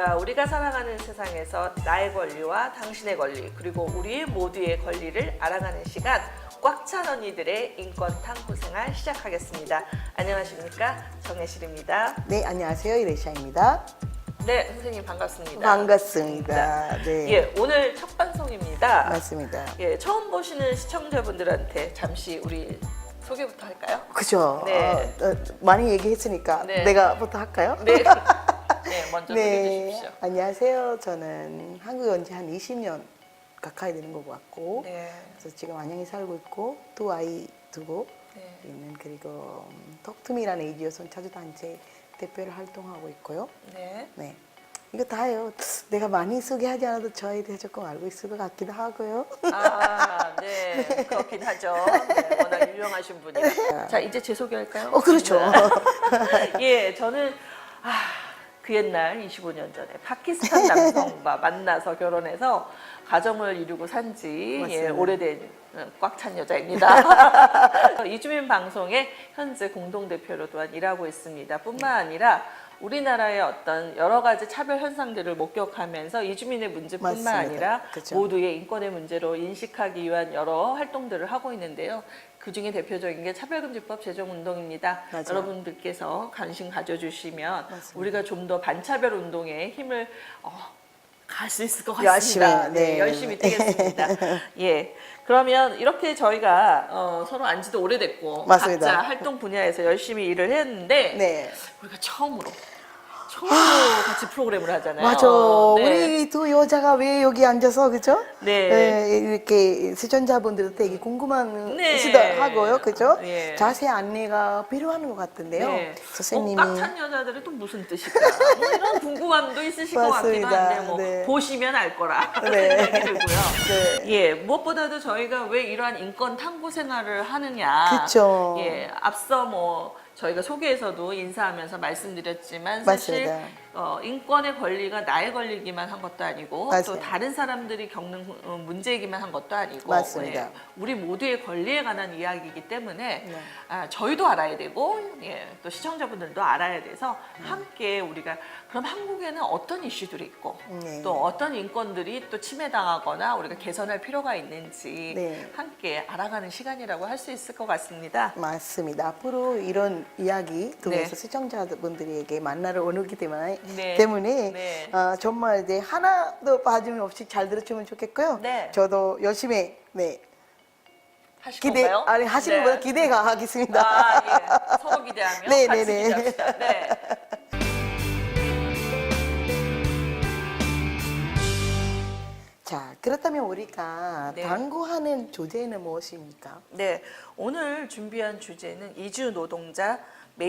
안녕하십니까. 우리가 살아가는 세상에서 나의 권리와 당신의 권리, 그리고 우리 모두의 권리를 알아가는 시간, 꽉 찬 언니들의 인권 탐구 생활 시작하겠습니다. 안녕하십니까. 정혜실입니다. 네, 안녕하세요. 이레샤입니다. 네, 선생님 반갑습니다. 반갑습니다. 네. 예, 오늘 첫 방송입니다. 맞습니다. 예, 처음 보시는 시청자분들한테 잠시 우리 소개부터 할까요? 그죠? 네. 어, 어, 많이 얘기했으니까 네. 내가부터 할까요? 네. 네, 먼저 소개해 주십시오. 안녕하세요. 저는 한국에 온 지 한 20년 가까이 되는 것 같고 네. 그래서 지금 안양에 살고 있고 두 아이 두고 네. 있는 그리고 음, 덕투미라는 에이디어 선 차주단체 대표를 활동하고 있고요. 네. 네. 이거 다예요. 내가 많이 소개하지 않아도 저에 대해 조금 알고 있을 것 같기도 하고요. 아, 네. 그렇긴 하죠. 네, 워낙 유명하신 분이라. 자, 이제 제 소개할까요? 어, 그렇죠. 예, 저는 아, 그 옛날 25년 전에 파키스탄 남성과 만나서 결혼해서 가정을 이루고 산지 예. 오래된 어, 꽉찬 여자입니다. 이주민 방송의 현재 공동대표로 또한 일하고 있습니다. 뿐만 아니라 우리나라의 어떤 여러 가지 차별 현상들을 목격하면서 이주민의 문제뿐만 맞습니다. 아니라 그렇죠. 모두의 인권의 문제로 인식하기 위한 여러 활동들을 하고 있는데요. 그 중에 대표적인 게 차별금지법 제정 운동입니다. 맞아요. 여러분들께서 관심 가져주시면 맞습니다. 우리가 좀 더 반차별 운동에 힘을 어, 갈 수 있을 것 같습니다. 열심히, 네. 열심히 뛰겠습니다. 예. 그러면 이렇게 저희가 어, 서로 안지도 오래됐고 맞습니다. 각자 활동 분야에서 열심히 일을 했는데 네. 우리가 처음으로 처음으로 같이 프로그램을 하잖아요. 맞아. 네. 우리 두 여자가 왜 여기 앉아서 그죠? 네. 이렇게 시청자분들도 되게 궁금한 네. 수도 하고요, 그죠? 예. 자세 안내가 필요한 것 같은데요. 네. 선생님이 어, 꽉찬 여자들이 또 무슨 뜻일까? 뭐 이런 궁금함도 있으실 것 같기도 맞습니다. 한데 뭐 네. 보시면 알 거라 네. 생각이 들고요. 네. 예, 무엇보다도 저희가 왜 이러한 인권 탐구 생활을 하느냐. 그쵸. 예, 앞서 뭐 저희가 소개에서도 인사하면서 말씀드렸지만 사실 맞습니다. 어, 인권의 권리가 나의 권리기만 한 것도 아니고 또 맞아요. 다른 사람들이 겪는 어, 문제이기만 한 것도 아니고 맞습니다. 예, 우리 모두의 권리에 관한 이야기이기 때문에 네. 아, 저희도 알아야 되고 예, 또 시청자분들도 알아야 돼서 함께 우리가 그럼 한국에는 어떤 이슈들이 있고 네. 또 어떤 인권들이 또 침해당하거나 우리가 개선할 필요가 있는지 네. 함께 알아가는 시간이라고 할 수 있을 것 같습니다. 맞습니다. 앞으로 이런 이야기 통해서 네. 시청자분들에게 만나러 오기 때문에, 네. 때문에 네. 어, 정말 이제 하나도 빠짐 없이 잘 들어주면 좋겠고요. 네. 저도 열심히 네, 하실 기대 건가요? 아니 하시는 네. 기대가 하겠습니다. 아, 예. 서로 기대하며 네, 같이 네, 네. 기대합시다. 네. 자 그렇다면 우리가 네. 당구하는 주제는 무엇입니까? 네, 오늘 준비한 주제는 이주 노동자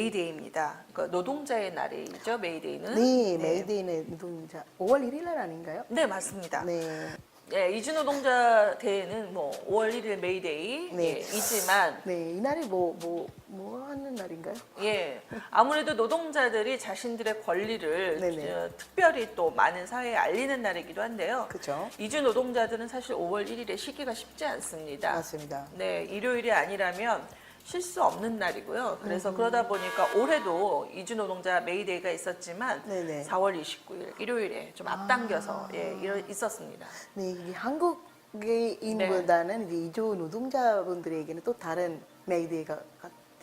메이데이입니다. 그러니까 노동자의 날이죠, 메이데이는. 네, 메이데이는 노동자 5월 1일 날 아닌가요? 네, 맞습니다. 네, 네, 이주 노동자 대회는 뭐 5월 1일 메이데이 네. 예, 이지만 네 이날이 뭐 뭐 뭐 하는 날인가요? 예 아무래도 노동자들이 자신들의 권리를 네네. 어, 특별히 또 많은 사회에 알리는 날이기도 한데요. 그죠? 이주 노동자들은 사실 5월 1일에 쉬기가 쉽지 않습니다. 맞습니다. 네, 일요일이 아니라면 쉴 수 없는 날이고요. 그래서 음. 그러다 보니까 올해도 이주 노동자 메이데이가 있었지만 네네. 4월 29일 일요일에 좀 앞당겨서 예, 이러- 있었습니다. 네, 이게 한국인보다는 이제 이주 노동자분들에게는 또 다른 메이데이가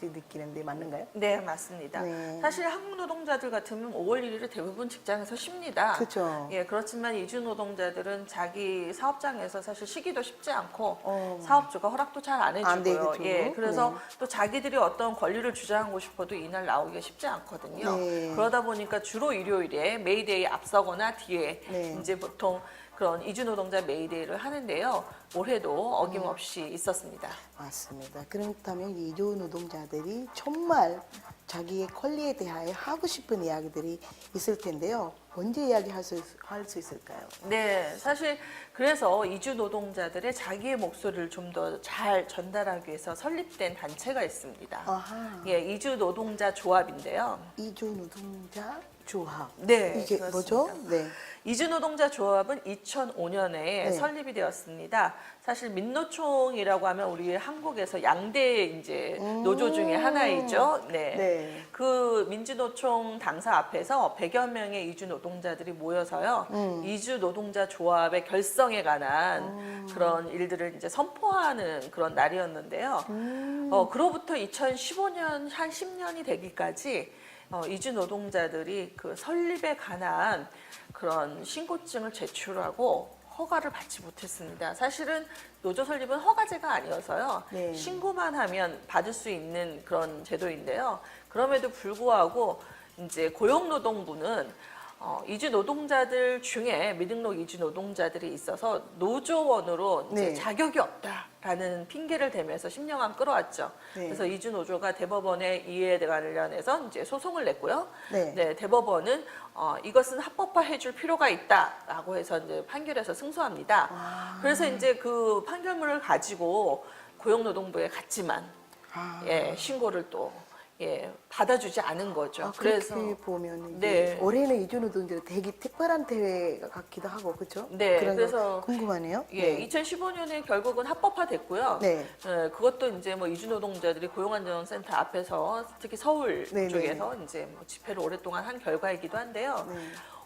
느끼는데 맞는가요? 네, 맞습니다. 네. 사실 한국 노동자들 같으면 5월 1일에 대부분 직장에서 쉽니다. 그죠. 예, 그렇지만 이주 노동자들은 자기 사업장에서 사실 쉬기도 쉽지 않고 어. 사업주가 허락도 잘안안 해주고요. 되겠죠. 예, 그래서 네. 또 자기들이 어떤 권리를 주장하고 싶어도 이날 나오기가 쉽지 않거든요. 네. 그러다 보니까 주로 일요일에 메이데이 앞서거나 뒤에 네. 이제 보통 그런 이주 노동자 메이데이를 하는데요. 올해도 어김없이 있었습니다. 맞습니다. 그렇다면 이 이주 노동자들이 정말 자기의 권리에 대하여 하고 싶은 이야기들이 있을 텐데요. 언제 이야기할 수, 할 수 있을까요? 네, 사실 그래서 이주 노동자들의 자기의 목소리를 좀 더 잘 전달하기 위해서 설립된 단체가 있습니다. 아하. 예, 이주 노동자 조합인데요. 이주 노동자 조합. 네, 이게 그렇습니다. 뭐죠? 네. 이주노동자 조합은 2005년에 네. 설립이 되었습니다. 사실 민노총이라고 하면 우리 한국에서 양대 이제 노조 중에 하나이죠. 네. 네. 그 민주노총 당사 앞에서 100여 명의 이주 노동자들이 모여서요. 음. 이주 노동자 조합의 결성에 관한 그런 일들을 이제 선포하는 그런 날이었는데요. 음. 어, 그로부터 2015년 한 10년이 되기까지 어, 이주 노동자들이 그 설립에 관한 그런 신고증을 제출하고 허가를 받지 못했습니다. 사실은 노조 설립은 허가제가 아니어서요. 네. 신고만 하면 받을 수 있는 그런 제도인데요. 그럼에도 불구하고 이제 고용노동부는 어, 이주 노동자들 중에 미등록 이주 노동자들이 있어서 노조원으로 이제 네. 자격이 없다 라는 핑계를 대면서 10년간 끌어왔죠. 네. 그래서 이주 노조가 대법원에 이에 관련해서 이제 소송을 냈고요. 네. 대법원은 어, 이것은 합법화해줄 필요가 있다라고 해서 이제 판결에서 승소합니다. 아. 그래서 이제 그 판결문을 가지고 고용노동부에 갔지만 아. 예, 신고를 또 예, 받아주지 않은 거죠. 아, 그래서 그렇게 보면 네. 올해는 이주 노동자들 되게 특별한 대회 같기도 하고 그렇죠? 네, 그래서 거 궁금하네요. 예, 네. 2015년에 결국은 합법화됐고요. 네. 예, 그것도 이제 뭐 이주 노동자들이 고용안전센터 앞에서 특히 서울 네, 쪽에서 이제 뭐 집회를 오랫동안 한 결과이기도 한데요. 네.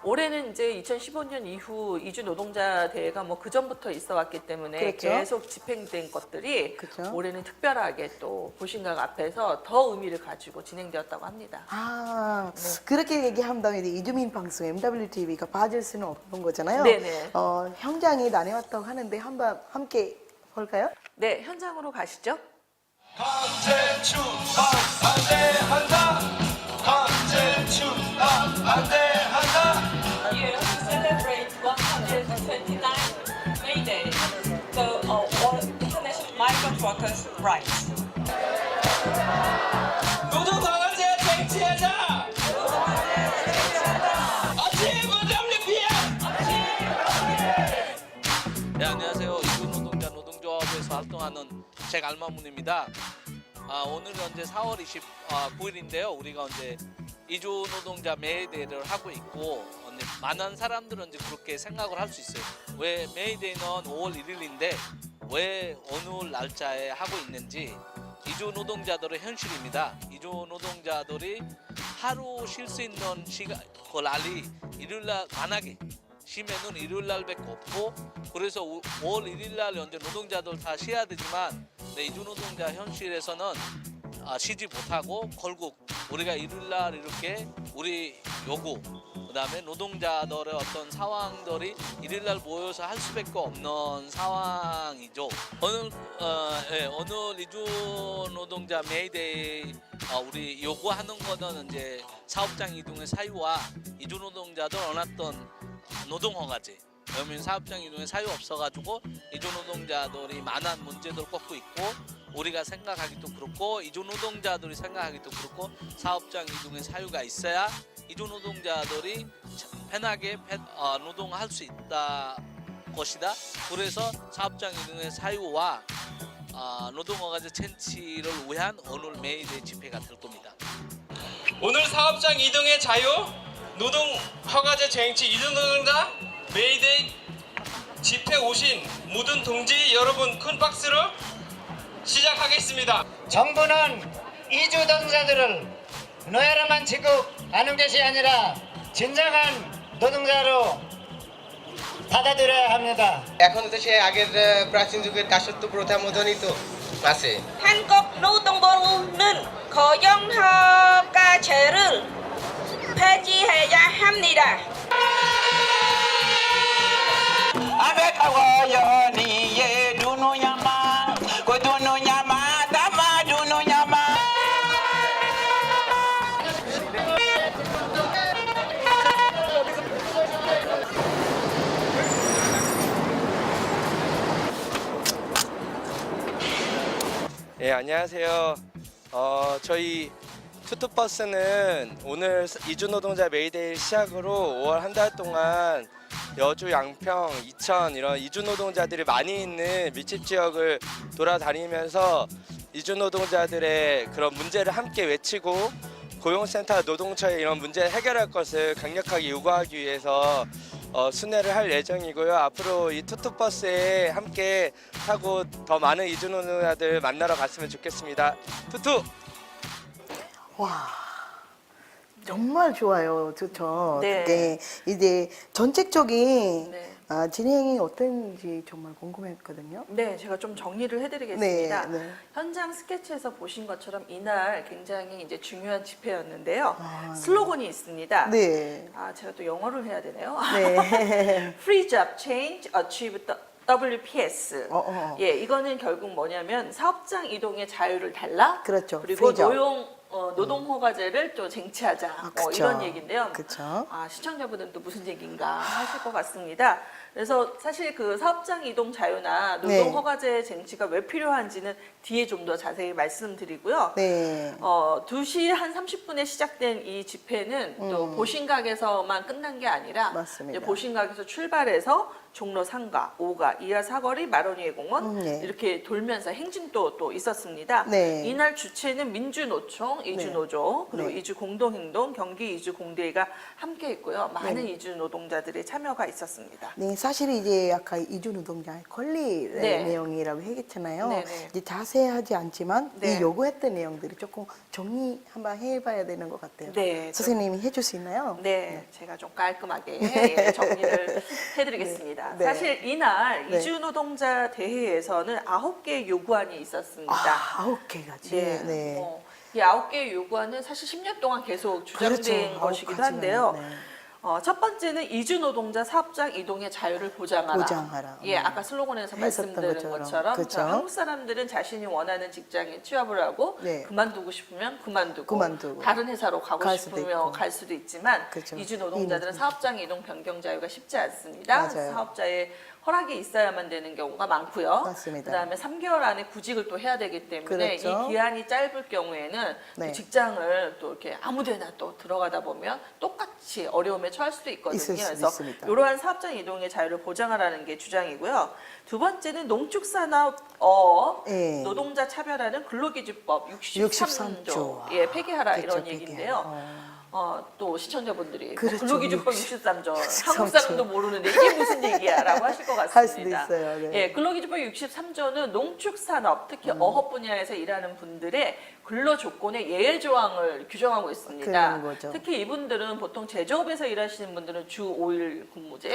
올해는 이제 2015년 이후 이주 노동자 대회가 뭐 그 전부터 있어 왔기 때문에 그렇죠. 계속 집행된 것들이 그렇죠. 올해는 특별하게 또 보신각 앞에서 더 의미를 가지고 진행되었다고 합니다. 아 네. 그렇게 얘기한다면 이제 이주민 방송 MWTV가 빠질 수는 없는 거잖아요. 네네. 어, 현장에 다녀왔다고 하는데 한번 함께 볼까요? 네, 현장으로 가시죠. 강제 추방 반대한다 강제 추방 반대 Workers' Rights. 네, 안녕하세요. 이주노동자 노동조합에서 활동하는 책알마문입니다. 아, 오늘은 현재 4월 29일인데요. 우리가 이제 이주 노동자 메이데이를 하고 있고 이제 많은 사람들은 이제 그렇게 생각을 할 수 있어요. 왜 메이데이는 5월 1일인데 왜 어느 날짜에 하고 있는지 이주 노동자들의 현실입니다. 이주 노동자들이 하루 쉴 수 있는 시간 그 날이 일요일 날 만약에 쉬면은 일요일 날밖에 없고 그래서 5월 1일 날 현재 노동자들 다 쉬어야 되지만 네, 이주 노동자 현실에서는 아, 쉬지 못하고 결국 우리가 일요일 날 이렇게 우리 요구 그다음에 노동자들의 어떤 상황들이 일요일 날 모여서 할 수밖에 없는 상황이죠. 오늘 어, 예, 오늘 이주 노동자 메이데이 어, 우리 요구하는 거는 이제 사업장 이동의 사유와 이주 노동자들 원했던 노동 허가제. 그러면 사업장 이동에 사유 없어가지고 이주 노동자들이 많은 문제들 꺾고 있고 우리가 생각하기도 그렇고 이주 노동자들이 생각하기도 그렇고 사업장 이동에 사유가 있어야 이주 노동자들이 편하게 어, 노동할 수 있다 것이다. 그래서 사업장 이동의 사유와 어, 노동허가제 쟁취를 위한 오늘 메이데이 집회가 될 겁니다. 오늘 사업장 이동의 자유 노동 허가제 쟁취 이동 노동자 메이데이 집회 오신 모든 동지 여러분 큰 박수로 시작하겠습니다. 정부는 이주 동자들을 노예로만 취급하는 것이 아니라 진정한 노동자로 받아들여야 합니다. এখন তো সে আগের আহ, প্রাচীন যুগের দাসত্ব প্রথার মতনই তো আছে 한국 노동부는 고용허가제를 폐지해야 합니다. 아베카와요니 예, 안녕하세요. 어, 저희 투투버스는 오늘 이주 노동자 메이데이 시작으로 5월 한 달 동안 여주, 양평, 이천 이런 이주 노동자들이 많이 있는 밀집 지역을 돌아다니면서 이주 노동자들의 그런 문제를 함께 외치고 고용센터 노동처의 이런 문제를 해결할 것을 강력하게 요구하기 위해서 어, 순회를 할 예정이고요. 앞으로 이 투투버스에 함께 타고 더 많은 이주 노동자들 만나러 갔으면 좋겠습니다. 투투! 와 정말 좋아요. 좋죠. 네. 네. 이제 전체적인 네. 아, 진행이 어떤지 정말 궁금했거든요. 네, 제가 좀 정리를 해드리겠습니다. 네, 네. 현장 스케치에서 보신 것처럼 이날 굉장히 이제 중요한 집회였는데요. 아, 슬로건이 있습니다. 네. 아, 제가 또 영어를 해야 되네요. 네. Free Job Change Achieve WPS. 어, 어. 예, 이거는 결국 뭐냐면 사업장 이동의 자유를 달라. 그렇죠. 그리고 Free job. 노용 어, 노동 허가제를 또 쟁취하자. 아, 뭐 그쵸. 이런 얘기인데요. 그쵸. 아, 시청자분들은 또 무슨 얘기인가 하실 것 같습니다. 그래서 사실 그 사업장 이동 자유나 노동 네. 허가제 쟁취가 왜 필요한지는 뒤에 좀 더 자세히 말씀드리고요. 네. 어, 2시 한 30분에 시작된 이 집회는 또 음. 보신각에서만 끝난 게 아니라 맞습니다. 이제 보신각에서 출발해서 종로 상가, 오가, 이하 사거리, 마로니에 공원 음, 네. 이렇게 돌면서 행진도 또 있었습니다. 네. 이날 주체는 민주노총, 이주노조, 그리고 네. 이주공동행동, 경기 이주공대가 함께 했고요. 많은 네. 이주 노동자들의 참여가 있었습니다. 네, 사실 이제 아까 이주 노동자의 권리 네. 내용이라고 했잖아요. 네, 네. 이제 자세하지 않지만 네. 이 요구했던 내용들이 조금 정리 한번 해봐야 되는 것 같아요. 네, 저- 선생님이 해줄 수 있나요? 네, 제가 좀 깔끔하게 예, 정리를 해드리겠습니다. 네. 사실 이날 네. 이주 노동자 대회에서는 아홉 개의 요구안이 있었습니다. 아, 아홉 개가지. 네. 네. 어, 이 아홉 개의 요구안은 사실 10년 동안 계속 주장된 그렇죠. 것이기도 한데요. 네. 어, 첫 번째는 이주 노동자 사업장 이동의 자유를 보장하라. 보장하라. 예, 음. 아까 슬로건에서 말씀드린 것처럼. 것처럼. 자, 한국 사람들은 자신이 원하는 직장에 취업을 하고 네. 그만두고 싶으면 그만두고, 그만두고. 다른 회사로 가고 싶으면. 갈 수도 있지만 그쵸. 이주 노동자들은 이 사업장 이동 변경 자유가 쉽지 않습니다. 사업자의 허락이 있어야만 되는 경우가 많고요. 맞습니다. 그다음에 3개월 안에 구직을 또 해야 되기 때문에 그렇죠. 이 기한이 짧을 경우에는 또 네. 직장을 또 이렇게 아무데나 또 들어가다 보면 똑같이 어려움에 처할 수도 있거든요. 그래서 있습니다. 이러한 사업장 이동의 자유를 보장하라는 게 주장이고요. 두 번째는 농축산업어 네. 노동자 차별하는 근로기준법 63조, 63조. 예 폐기하라 그렇죠, 이런. 얘기인데요. 어. 어, 또 시청자분들이 뭐 그렇죠. 근로기준법 60 63조 63조. 한국 사람도 모르는데 이게 무슨 얘기야라고 하실 것 같습니다. 할 수도 있어요. 네. 예, 근로기준법 63조는 농축산업, 특히 음. 어업 분야에서 일하는 분들의 근로 조건의 예외 조항을 규정하고 있습니다. 특히 이분들은 보통 제조업에서 일하시는 분들은 주 5일 근무제,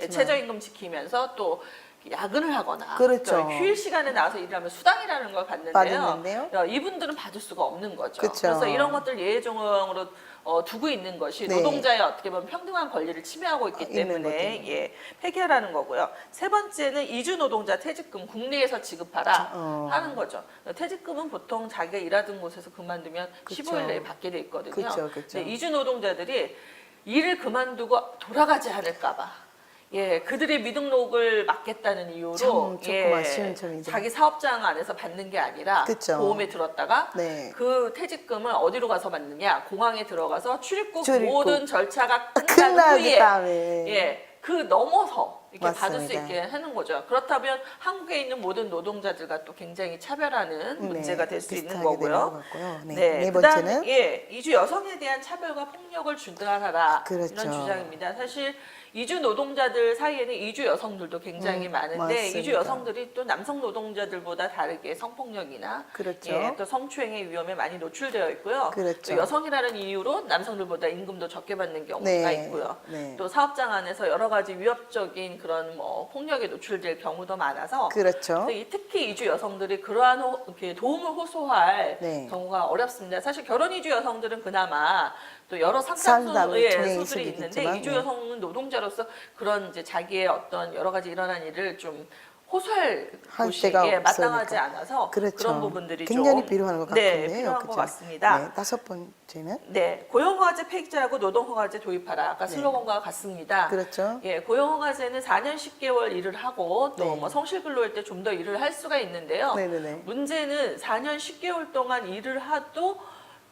예. 최저임금 지키면서 또 야근을 하거나 그렇죠. 또 휴일 시간에 나와서 일하면 수당이라는 걸 받는데요. 받는데요? 야, 이분들은 받을 수가 없는 거죠. 그쵸. 그래서 이런 것들 예외 조항으로 어, 두고 있는 것이 네. 노동자의 어떻게 보면 평등한 권리를 침해하고 있기 아, 때문에. 예, 폐기하라는 거고요. 세 번째는 이주 노동자 퇴직금 국내에서 지급하라 어. 하는 거죠. 퇴직금은 보통 자기가 일하던 곳에서 그만두면 그쵸. 15일 내에 받게 돼 있거든요. 그쵸, 그쵸. 근데 이주 노동자들이 일을 그만두고 돌아가지 않을까봐. 예, 그들의 미등록을 막겠다는 이유로 참 조금 예, 아쉬운 점이죠. 자기 사업장 안에서 받는 게 아니라 그쵸. 보험에 들었다가 네. 그 퇴직금을 어디로 가서 받느냐 공항에 들어가서 출입국, 출입국. 모든 절차가 끝난 끝난 후에 다음에. 예, 그 넘어서 이렇게 받을 수 맞습니다. 있게 하는 거죠. 그렇다면 한국에 있는 모든 노동자들과 또 굉장히 차별하는 네, 문제가 될 수 있는 거고요. 네. 네, 네 그다음 번째는? 예, 이주 여성에 대한 차별과 폭력을 중단하라 그렇죠. 이런 주장입니다. 사실 이주 노동자들 사이에는 이주 여성들도 굉장히 음, 많은데 맞습니다. 이주 여성들이 또 남성 노동자들보다 다르게 성폭력이나 그렇죠. 예, 또 성추행의 위험에 많이 노출되어 있고요. 그렇죠. 또 여성이라는 이유로 남성들보다 임금도 적게 받는 경우가 네, 있고요. 네. 또 사업장 안에서 여러 가지 위협적인 그런 뭐 폭력에 노출될 경우도 많아서 그렇죠. 이 특히 이주 여성들이 그러한 호, 이렇게 도움을 호소할 네. 경우가 어렵습니다. 사실 결혼 이주 여성들은 그나마 또 여러 상담을 상담소 예, 통해 소들이 있는데 이주 네. 여성은 노동자로서 그런 이제 자기의 어떤 여러 가지 일어난 일을 좀 호소할 할 곳이 데가 예, 마땅하지 없으니까. 않아서 그렇죠. 런 부분들이 굉장히 좀 필요한 것 네, 같은데요. 필요한 그렇죠? 것 같습니다. 네, 다섯 번째는 네, 고용허가제 폐기자하고 노동허가제 도입하라. 아까 네. 슬로건과 같습니다. 그렇죠. 예, 고용허가제는 4년 10개월 일을 하고 또 네. 뭐 성실근로일 때 좀 더 일을 할 수가 있는데요. 네네네. 문제는 4년 10개월 동안 일을 하도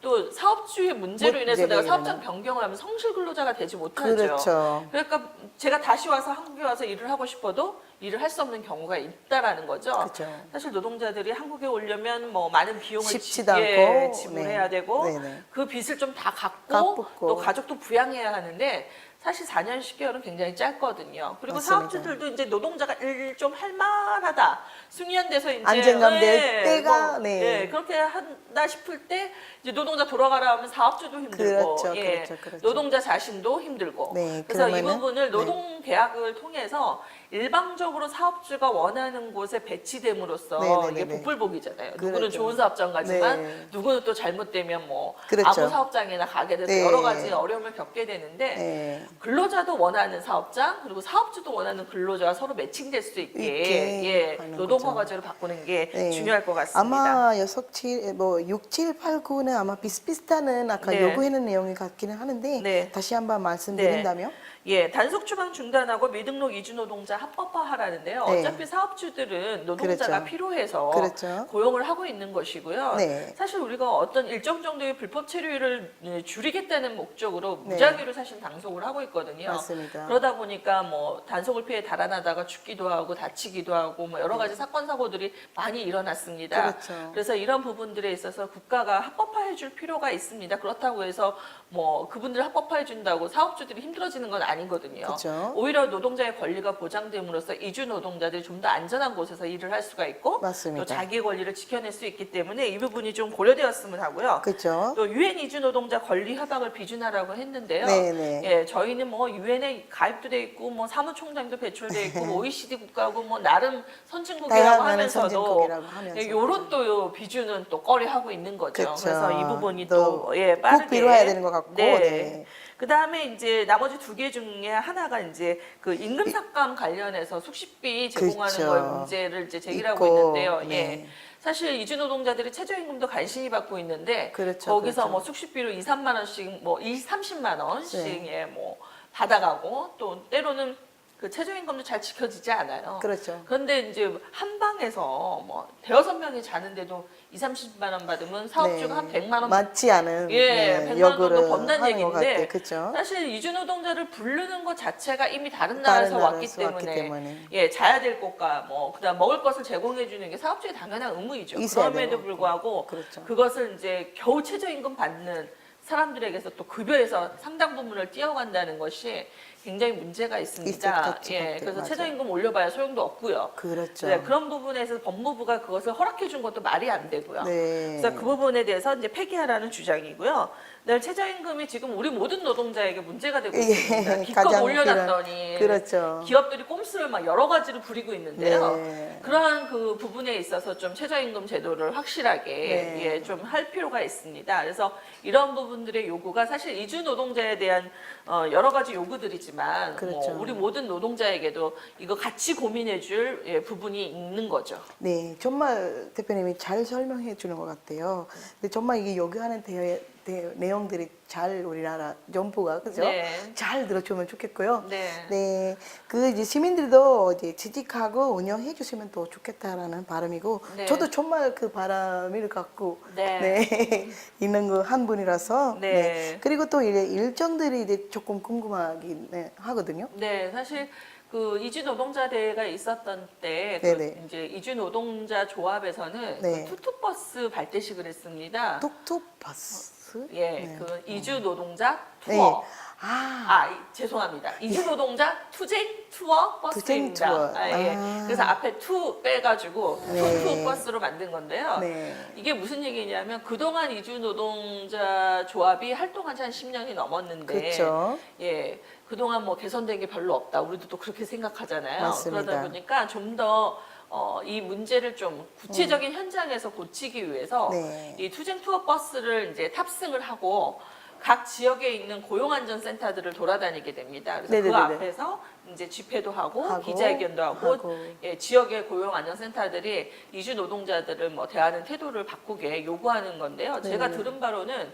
또 사업주의 문제로 문제가 인해서 내가 일어나. 사업장 변경을 하면 성실 근로자가 되지 못하죠. 그렇죠. 그러니까 제가 다시 와서 한국에 와서 일을 하고 싶어도 일을 할 수 없는 경우가 있다라는 거죠. 그렇죠. 사실 노동자들이 한국에 오려면 뭐 많은 비용을 쉽지도 예, 않고, 지불해야 네. 되고 네네. 그 빚을 좀 다 갚고 갚고. 또 가족도 부양해야 하는데 사실 4년 10개월은 굉장히 짧거든요. 그리고 맞습니다. 사업주들도 이제 노동자가 일 좀 할만하다. 승인돼서 이제 안정감 될 예, 때가, 뭐, 네. 예, 그렇게 한다 싶을 때 이제 노동자 돌아가라 하면 사업주도 힘들고 그렇죠, 예, 그렇죠, 그렇죠. 노동자 자신도 힘들고 네, 그래서 이 그러면은, 부분을 네. 노동 계약을 통해서 일방적으로 사업주가 원하는 곳에 배치됨으로써 네, 네, 이게 네, 네. 복불복이잖아요. 누구는 그렇죠. 좋은 사업장 가지만 네. 누구는 또 잘못되면 뭐 그렇죠. 아무 사업장이나 가게 돼서 네. 여러 가지 어려움을 겪게 되는데 네. 근로자도 원하는 사업장 그리고 사업주도 원하는 근로자가 서로 매칭될 수 있게, 있게 예, 하는 노동 거죠. 허가제로 바꾸는 게 네. 중요할 것 같습니다. 아마 여섯 칠, 뭐 6, 7, 8, 9는 아마 비슷비슷한 아까 네. 요구하는 내용이 같기는 하는데 네. 다시 한번 말씀드린다면 예, 단속 추방 중단하고 미등록 이주 노동자 합법화하라는데요. 네. 어차피 사업주들은 노동자가 그렇죠. 필요해서 그렇죠. 고용을 하고 있는 것이고요. 네. 사실 우리가 어떤 일정 정도의 불법 체류를 예, 줄이겠다는 목적으로 네. 무작위로 사실 단속을 하고 있거든요. 맞습니다. 그러다 보니까 뭐 단속을 피해 달아나다가 죽기도 하고 다치기도 하고 뭐 여러 가지 사건 사고들이 많이 일어났습니다. 네. 그렇죠. 그래서 이런 부분들에 있어서 국가가 합법화해 줄 필요가 있습니다. 그렇다고 해서 뭐 그분들 합법화해 준다고 사업주들이 힘들어지는 건 아니거든요. 그렇죠. 오히려 노동자의 권리가 보장됨으로써 이주 노동자들이 좀 더 안전한 곳에서 일을 할 수가 있고 맞습니다. 또 자기의 권리를 지켜낼 수 있기 때문에 이 부분이 좀 고려되었으면 하고요. 그렇죠. 또 유엔 이주 노동자 권리 협약을 비준하라고 했는데요. 네네. 예, 저희는 뭐 유엔에 가입도 돼 있고 뭐 사무총장도 배출돼 있고 뭐 OECD 국가고 뭐 나름 선진국이라고 다양한 하면서도 선진국이라고 하면서. 예, 또요 비준은 또 꺼려하고 있는 거죠. 그쵸. 래서 이 부분이 또 또 예, 꼭 빠르게 필요해야 되는 것 같고, 네. 네. 그 다음에 이제 나머지 두 개 중에 하나가 이제 그 임금 삭감 관련해서 숙식비 제공하는 그쵸. 걸 문제를 이제 제기하고 있는데요. 네. 예. 사실 이주 노동자들이 최저임금도 간신히 받고 있는데 그렇죠, 거기서 그렇죠. 뭐 숙식비로 2, 3만 원씩 뭐 2, 30만 원씩 네. 예, 뭐 받아가고 또 때로는 그 최저임금도 잘 지켜지지 않아요. 그렇죠. 그런데 이제 한 방에서 뭐 대여섯 명이 자는데도 2, 30만 원 받으면 사업주가 한 100만 원 맞지 않은 예, 네, 100만 원 정도 번다는 얘기인데. 그렇죠. 사실 이주 노동자를 부르는 것 자체가 이미 다른 다른 나라에서 왔기 나라에서 왔기 때문에, 때문에. 예 자야 될 곳과 뭐 그다음 먹을 것을 제공해 주는 게 사업주의 당연한 의무이죠. 그럼에도. 불구하고 그렇죠. 그것을 이제 겨우 최저임금 받는 사람들에게서 또 급여에서 상당 부분을 띄어간다는 것이 굉장히 문제가 있습니다. 것 예. 그래서 맞아요. 최저임금 올려봐야 소용도 없고요. 그렇죠. 네, 그런 부분에서 법무부가 그것을 허락해 준 것도 말이 안 되고요. 네. 그래서 그 부분에 대해서 이제 폐기하라는 주장이고요. 네, 최저임금이 지금 우리 모든 노동자에게 문제가 되고 있습니다. 예, 기껏 올려놨더니 그렇죠. 기업들이 꼼수를 막 여러 가지로 부리고 있는데요. 네. 그러한 그 부분에 있어서 좀 최저임금 제도를 확실하게 네. 예, 좀 할 필요가 있습니다. 그래서 이런 부분들의 요구가 사실 이주 노동자에 대한 어, 여러 가지 요구들이지만 그렇죠. 뭐 우리 모든 노동자에게도 이거 같이 고민해줄 예, 부분이 있는 거죠. 네, 정말 대표님이 잘 설명해 주는 것 같아요. 근데 정말 이게 요구하는 대, 대, 내용들이 잘 우리나라 정부가 그죠? 네. 잘 들어주면 좋겠고요. 네. 네, 그 이제 시민들도 이제 지직하고 운영해 주시면 더 좋겠다라는 바람이고, 네. 저도 정말 그 바람을 갖고 네. 네, 있는 그 한 분이라서 네. 그리고 또 이제 일정들이 이제 조금 궁금하긴 네, 하거든요. 네, 사실 그 이주 노동자 대회가 있었던 때그 네네. 이제 이주 노동자 조합에서는 네. 그 투투버스 발대식을 했습니다. 뚝뚝버스. 예, 네. 그 이주 노동자 네. 투어. 아, 아, 이- 죄송합니다. 이주 노동자 투쟁 투어 버스입니다. 투어. 아, 예. 아. 그래서 앞에 투 빼가지고 네. 투투 버스로 만든 건데요. 네. 이게 무슨 얘기냐면 그동안 이주 노동자 조합이 활동한 지 한 10년이 넘었는데 그렇죠. 예, 그동안 뭐 개선된 게 별로 없다. 우리도 또 그렇게 생각하잖아요. 맞습니다. 그러다 보니까 좀더 어, 이 문제를 좀 구체적인 현장에서 고치기 위해서 음. 네. 이 투쟁 투어 버스를 이제 탑승을 하고 각 지역에 있는 고용안전센터들을 돌아다니게 됩니다. 그래서 그 네네네네. 앞에서 이제 집회도 하고, 하고, 기자회견도 하고, 하고. 예, 지역의 고용안전센터들이 이주 노동자들을 뭐 대하는 태도를 바꾸게 요구하는 건데요. 제가 네네. 들은 바로는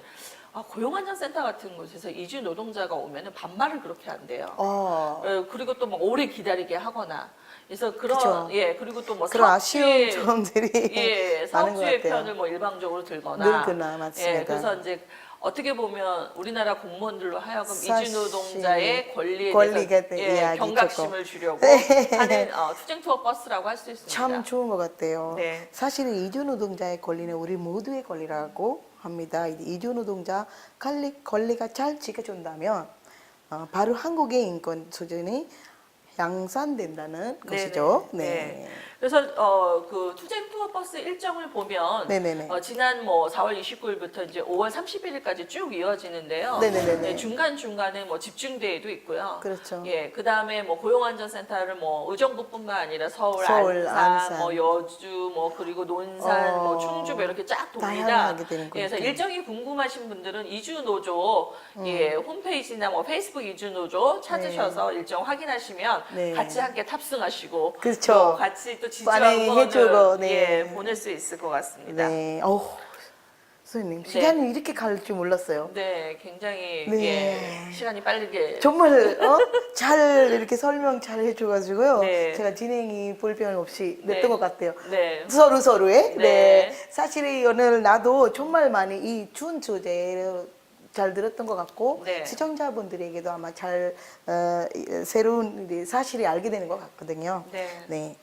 아, 고용안전센터 같은 곳에서 이주 노동자가 오면은 반말을 그렇게 한대요. 어, 어, 그리고 또 막 오래 기다리게 하거나. 그래서 그런 그쵸. 예 그리고 또 뭐 그런 아쉬운 점들이 예 많은 것 사업주의 같아요. 편을 뭐 일방적으로 들거나 늘거나, 맞습니다. 예 그래서 이제 어떻게 보면 우리나라 공무원들로 하여금 사실 이주 노동자의 권리에 권리에 대해서 대해 예, 이야기 경각심을 주려고 네. 하는 어, 투쟁 투어 버스라고 할 수 있습니다. 참 좋은 것 같아요. 네. 사실은 이주 노동자의 권리는 우리 모두의 권리라고 합니다. 이 이주 노동자 권리, 권리가 잘 지켜준다면 어, 바로 한국의 인권 수준이 양산된다는 것이죠. 네네. 네. 네. 그래서 어, 그 투쟁 투어 버스 일정을 보면 네네네. 어, 지난 뭐 4월 29일부터 이제 5월 31일까지 쭉 이어지는데요. 네네네네. 중간 중간에 뭐 집중대회도 있고요. 그렇죠. 예, 그 다음에 뭐 고용안전센터를 뭐 의정부뿐만 아니라 서울, 서울, 안산, 안산. 뭐 여주, 뭐 그리고 논산, 어, 뭐 충주 뭐 이렇게 쫙 돕니다. 다양하게 되는 예, 그래서. 일정이 궁금하신 분들은 이주 노조 예 홈페이지나 뭐 페이스북 이주 노조 찾으셔서 일정 확인하시면 네. 같이 함께 탑승하시고 그렇죠. 또 같이 또 지지하고 반응해주고, 네. 예, 보낼 수 있을 것 같습니다. 네. 네. 어우, 선생님 시간이 이렇게 갈 줄 몰랐어요. 굉장히 네. 예, 시간이 빠르게 정말 어? 잘 이렇게 설명 잘 해줘가지고요. 네. 제가 진행이 불편 없이 네. 됐던 것 같아요. 네. 서로 서로의. 네. 네. 사실 오늘 나도 정말 많이 이준 주제를 잘 들었던 것 같고 네. 시청자분들에게도 아마 잘 어, 이- 새로운 이 사실이 알게 되는 것 같거든요. 네. 네.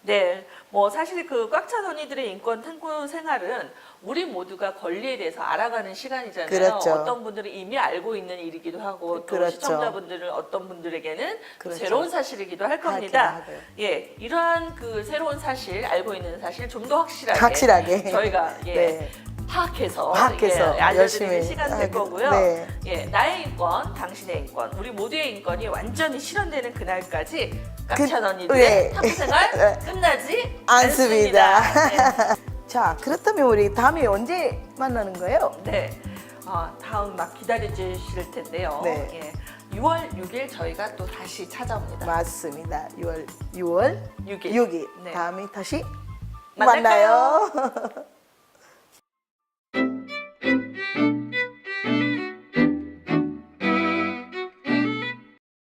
네, 뭐 사실 그 꽉 찬 언니들의 인권 탐구 생활은 우리 모두가 권리에 대해서 알아가는 시간이잖아요. 그렇죠. 어떤 분들은 이미 알고 있는 일이기도 하고 또 그렇죠. 시청자분들은 어떤 분들에게는 또 그렇죠. 새로운 사실이기도 할 겁니다. 예, 이러한 그 새로운 사실, 알고 있는 사실 좀 더 확실하게, 확실하게. 저희가 예, 네. 파악해서, 파악해서 예, 알려드리는 열심히 시간 될 거고요. 네. 예, 나의 인권, 당신의 인권, 우리 모두의 인권이 완전히 실현되는 그날까지 그- 꽉찬 언니들의 네. 탐구 생활 네. 끝나지 않습니다. 않습니다. 자, 그렇다면 우리 다음에 언제 만나는 거예요? 네. 네. 어, 다음 막 기다려주실 텐데요. 네. 예. 6월 6일 저희가 또 다시 찾아옵니다. 맞습니다. 6월 6월 6일. 6일 네. 다음에 다시 만날까요? 만나요.